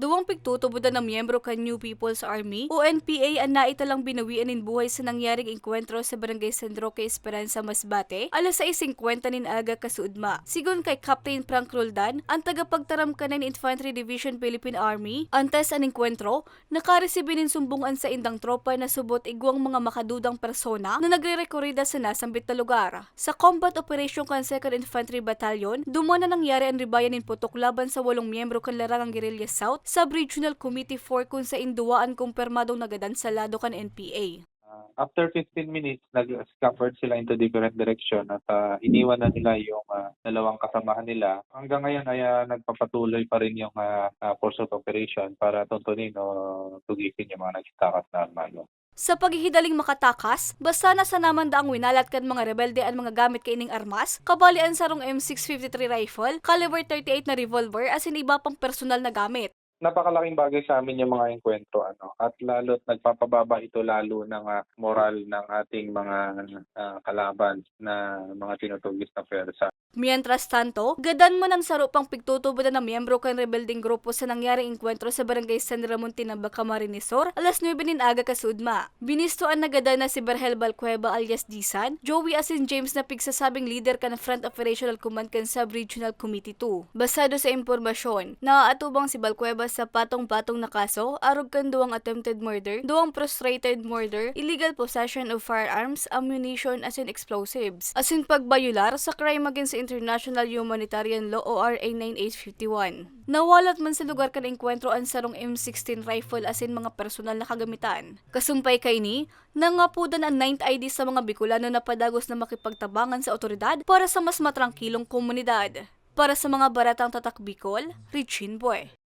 Duwang pigtutubudan ng miyembro kan New People's Army o NPA ang naitalang binawian in buhay sa nangyaring engkwentro sa Barangay San Roque Esperanza Masbate alas 6.50 nin aga kasuudma. Sigon kay Captain Frank Roldan, ang tagapagtaram kanan Infantry Division Philippine Army, antes ang engkwentro, nakaresibin nin sumbungan sa indang tropa na subot igwang mga makadudang persona na nagre-rekorida sa nasambit na lugar. Sa combat operation kan 2nd Infantry Battalion, dumo na nangyari ang ribayan in putok laban sa walong miyembro kan Larangang Guerrilla South Sub-Regional Committee 4 kung sa induaan kumpirmadong nagadan sa lado kan NPA. Uh, after 15 minutes, nag-scampered sila into different direction at uh, iniwan na nila yung uh, dalawang kasamahan nila. Hanggang ngayon ay uh, nagpapatuloy pa rin yung uh, uh, of operation para tuntunin o tugisin yung mga nagtakas na armado. Sa paghihidaling makatakas, basta na sa naman daang winalat kan mga rebelde ang mga gamit kaining armas, kabali ang sarong M653 rifle, caliber 38 na revolver as in iba pang personal na gamit. Napakalaking bagay sa amin yung mga engkwentro ano at lalo't nagpapababa ito lalo ng ah, moral ng ating mga ah, kalaban na mga tinutugis na pwersa. Mientras tanto, gadan mo ng saro pang pigtutubudan ng miyembro kan rebelding grupo sa nangyaring engkwentro sa barangay San Ramon Tinamba Camarinesor, alas 9 nin aga kasudma. Binistoan na gadan na si Berhel Balcueva alias Disan, Joey Asin James na pigsasabing leader ka ng Front Operational Command kan Sub-Regional Committee 2. Basado sa impormasyon, naaatubang si Balcueva sa patong-patong na kaso, arog kan duwang attempted murder, duwang frustrated murder, illegal possession of firearms, ammunition as in explosives, as in pagbayular sa crime against international humanitarian law ORA 9851. Nawalat man sa lugar kan engkwentro ang sarong M16 rifle as in mga personal na kagamitan. Kasumpay kay ni, nangapudan ang 9th ID sa mga Bicolano na padagos na makipagtabangan sa otoridad para sa mas matrangkilong komunidad. Para sa mga baratang tatak Bicol, Richin Boy.